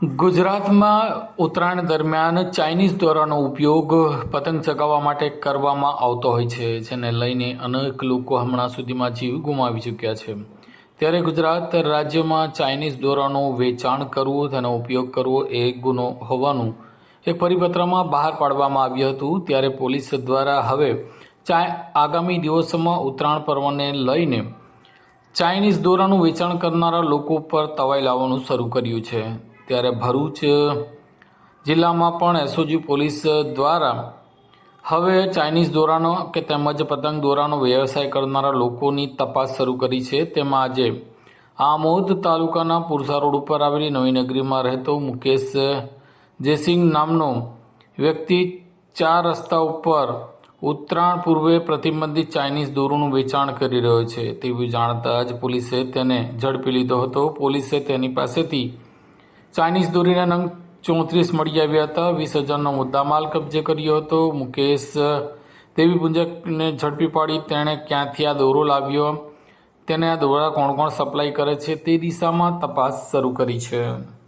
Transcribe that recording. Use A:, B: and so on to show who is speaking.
A: ગુજરાતમાં ઉત્તરાયણ દરમિયાન ચાઇનીઝ દોરાનો ઉપયોગ પતંગ ચગાવવા માટે કરવામાં આવતો હોય છે, જેને લઈને અનેક લોકો હમણાં સુધીમાં જીવ ગુમાવી ચૂક્યા છે. ત્યારે ગુજરાત રાજ્યમાં ચાઇનીઝ દોરાનું વેચાણ કરવું, તેનો ઉપયોગ કરવો એ ગુનો હોવાનું એક પરિપત્રમાં બહાર પાડવામાં આવ્યું હતું. ત્યારે પોલીસ દ્વારા હવે ચા આગામી દિવસોમાં ઉત્તરાયણ પર્વને લઈને ચાઇનીઝ દોરાનું વેચાણ કરનારા લોકો પર તવાઈ લાવવાનું શરૂ કર્યું છે. ત્યારે ભરૂચ જિલ્લામાં પણ એસઓજી પોલીસ દ્વારા હવે ચાઇનીઝ દોરાનો કે તેમજ પતંગ દોરાનો વ્યવસાય કરનારા લોકોની તપાસ શરૂ કરી છે. તેમાં આજે આમોદ તાલુકાના પુરસા રોડ ઉપર આવેલી નવી નગરીમાં રહેતો મુકેશ જયસિંહ નામનો વ્યક્તિ ચાર રસ્તા ઉપર ઉત્તરાયણ પૂર્વે પ્રતિબંધિત ચાઇનીઝ દોરોનું વેચાણ કરી રહ્યો છે. તેવું જાણતા જ પોલીસે તેને ઝડપી લીધો હતો. પોલીસે તેની પાસેથી ચાઇનીઝ દોરીના નંગ ચોત્રીસ મળી આવ્યા હતા. વીસ હજારનો મુદ્દામાલ કબજે કર્યો હતો. મુકેશ દેવી પુંજકને ઝડપી પાડી તેણે ક્યાંથી આ દોરો લાવ્યો? તેને આ દોરા કોણ કોણ સપ્લાય કરે છે તે દિશામાં તપાસ શરૂ કરી છે.